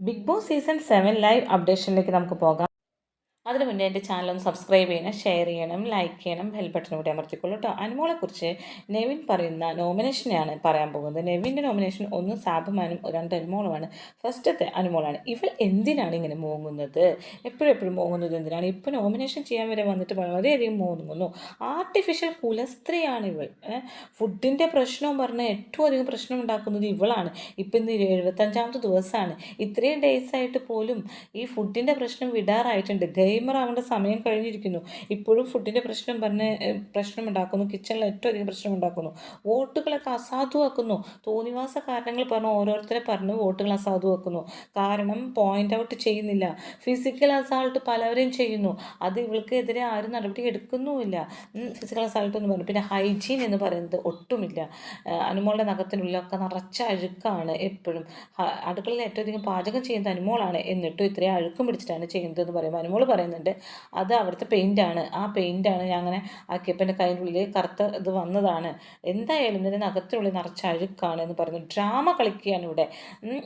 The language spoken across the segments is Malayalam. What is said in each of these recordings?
Bigg Boss season seven live അപ്ഡേഷനിലേക്ക് നമുക്ക് പോകാം അതിന് മുന്നേ എന്റെ ചാനൽ ഒന്ന് സബ്സ്ക്രൈബ് ചെയ്യണം ഷെയർ ചെയ്യണം ലൈക്ക് ചെയ്യണം ബെൽ ബട്ടൺ കൂടി അമർത്തിക്കൊള്ളൂ കേട്ടോ അനുമോളെക്കുറിച്ച് നെവിൻ പറയുന്ന നോമിനേഷനെയാണ് പറയാൻ പോകുന്നത്. നെവിന്റെ നോമിനേഷൻ ഒന്ന് സാബുമാനും രണ്ട് അനുമോളുമാണ് ഫസ്റ്റത്തെ അനുമോളാണ്. ഇവൾ എന്തിനാണ് ഇങ്ങനെ മോങ്ങുന്നത്? എപ്പോഴും എപ്പോഴും മോങ്ങുന്നത് എന്തിനാണ്? ഇപ്പോൾ നോമിനേഷൻ ചെയ്യാൻ വരെ വന്നിട്ട് വളരെയധികം മോങ്ങുന്നു. ആർട്ടിഫിഷ്യൽ കുലസ്ത്രീയാണ് ഇവൾ. ഫുഡിന്റെ പ്രശ്നവും പറഞ്ഞ് ഏറ്റവും അധികം പ്രശ്നം ഉണ്ടാക്കുന്നത് ഇവളാണ്. ഇപ്പം ഇന്ന് എഴുപത്തഞ്ചാമത്തെ ദിവസമാണ്. ഇത്രയും ഡേയ്സ് ആയിട്ട് പോലും ഈ ഫുഡിന്റെ പ്രശ്നം വിടാറായിട്ടുണ്ട്. ഗെയിമർ ആവേണ്ട സമയം കഴിഞ്ഞിരിക്കുന്നു. ഇപ്പോഴും ഫുഡിന്റെ പ്രശ്നം പറഞ്ഞ് പ്രശ്നമുണ്ടാക്കുന്നു. കിച്ചണിൽ ഏറ്റവും അധികം പ്രശ്നം ഉണ്ടാക്കുന്നു വോട്ടുകളൊക്കെ അസാധുവാക്കുന്നു. തോന്നിവാസ കാരണങ്ങൾ പറഞ്ഞ് ഓരോരുത്തരെ പറഞ്ഞ് വോട്ടുകൾ അസാധുവാക്കുന്നു. കാരണം പോയിന്റ് ഔട്ട് ചെയ്യുന്നില്ല. ഫിസിക്കൽ അസാൾട്ട് പലവരെയും ചെയ്യുന്നു. അത് ഇവൾക്കെതിരെ ആരും നടപടി എടുക്കുന്നുമില്ല. ഫിസിക്കൽ അസാൾട്ട് എന്ന് പറഞ്ഞു. പിന്നെ ഹൈജീൻ എന്ന് പറയുന്നത് ഒട്ടുമില്ല. അനുമോളുടെ നഖത്തിനുള്ളിലൊക്കെ നിറച്ച അഴുക്കാണ് എപ്പോഴും. അടുക്കളയിൽ ഏറ്റവും അധികം പാചകം ചെയ്യുന്നത് അനുമോളാണ്. എന്നിട്ടും ഇത്രയും അഴുക്കും പിടിച്ചിട്ടാണ് ചെയ്യുന്നത് എന്ന് പറയുമ്പോൾ അനുമോൾ പറയുന്നുണ്ട്. അത് അവിടുത്തെ പെയിന്റാണ് ആ പെയിന്റാണ് ഞാൻ അങ്ങനെ ആക്കിയപ്പോൾ എന്റെ കയ്യിന്റെ ഉള്ളിൽ കറുത്ത ഇത് വന്നതാണ്. എന്തായാലും ഇതിന്റെ നഖത്തിനുള്ളിൽ നിറച്ച അഴുക്കാണ് എന്ന് പറഞ്ഞു. ഡ്രാമ കളിക്കുകയാണ് ഇവിടെ.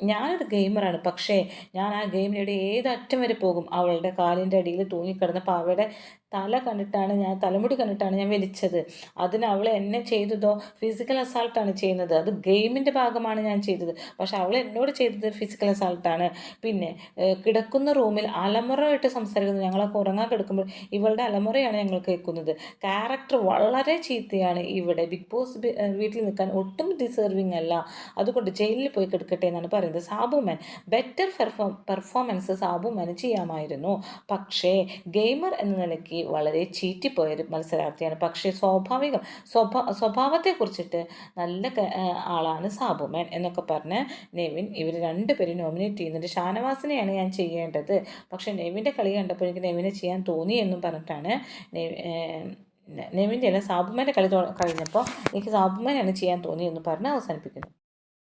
ഞാനൊരു ഗെയിമറാണ്. പക്ഷേ ഞാൻ ആ ഗെയിമിനിടെ ഏതറ്റം വരെ പോകും. അവളുടെ കാലിന്റെ അടിയിൽ തൂങ്ങിക്കിടന്ന പാവയുടെ തല കണ്ടിട്ടാണ് ഞാൻ തലമുടി കണ്ടിട്ടാണ് ഞാൻ വലിച്ചത് അതിന് അവൾ എന്നെ ചെയ്തതോ? ഫിസിക്കൽ അസാൾട്ടാണ് ചെയ്യുന്നത്. അത് ഗെയിമിന്റെ ഭാഗമാണ് ഞാൻ ചെയ്തത്. പക്ഷെ അവൾ എന്നോട് ചെയ്തത് ഫിസിക്കൽ അസാൾട്ടാണ് പിന്നെ കിടക്കുന്ന റൂമിൽ അലമുറയായിട്ട് സംസാരിക്കുന്നത് ഞങ്ങളൊക്കെ ഉറങ്ങാൻ കിടക്കുമ്പോൾ ഇവളുടെ അലമുറയാണ് ഞങ്ങൾ കേൾക്കുന്നത്. ക്യാരക്ടർ വളരെ ചീത്തയാണ് ഇവിടെ. ബിഗ് ബോസ് വീട്ടിൽ നിൽക്കാൻ ഒട്ടും ഡിസേർവിങ് അല്ല. അതുകൊണ്ട് ജയിലിൽ പോയി കിടക്കട്ടെ എന്നാണ് പറയുന്നത്. സാബുമാൻ ബെറ്റർ പെർഫോം പെർഫോമൻസ് സാബുമാന് ചെയ്യാമായിരുന്നു. പക്ഷേ ഗെയിമർ എന്ന നിലയ്ക്ക് വളരെ ചീറ്റിപ്പോയൊരു മത്സരാർത്ഥിയാണ്. പക്ഷേ സ്വാഭാവികം സ്വഭാ സ്വഭാവത്തെക്കുറിച്ചിട്ട് നല്ല ആളാണ് സാബുമേൻ എന്നൊക്കെ പറഞ്ഞ് നെവിൻ ഇവർ രണ്ടുപേരും നോമിനേറ്റ് ചെയ്യുന്നുണ്ട്. ഷാനവാസിനെയാണ് ഞാൻ ചെയ്യേണ്ടത്. പക്ഷേ നെവിന്റെ കളി കണ്ടപ്പോൾ എനിക്ക് നെവിനെ ചെയ്യാൻ തോന്നി എന്നും പറഞ്ഞിട്ടാണ് നെവിന്റെ അല്ല സാബുമേന്റെ കളി കഴിഞ്ഞപ്പോൾ എനിക്ക് സാബുമേനാണ് ചെയ്യാൻ തോന്നി എന്ന് പറഞ്ഞ് അവസാനിപ്പിക്കുന്നു.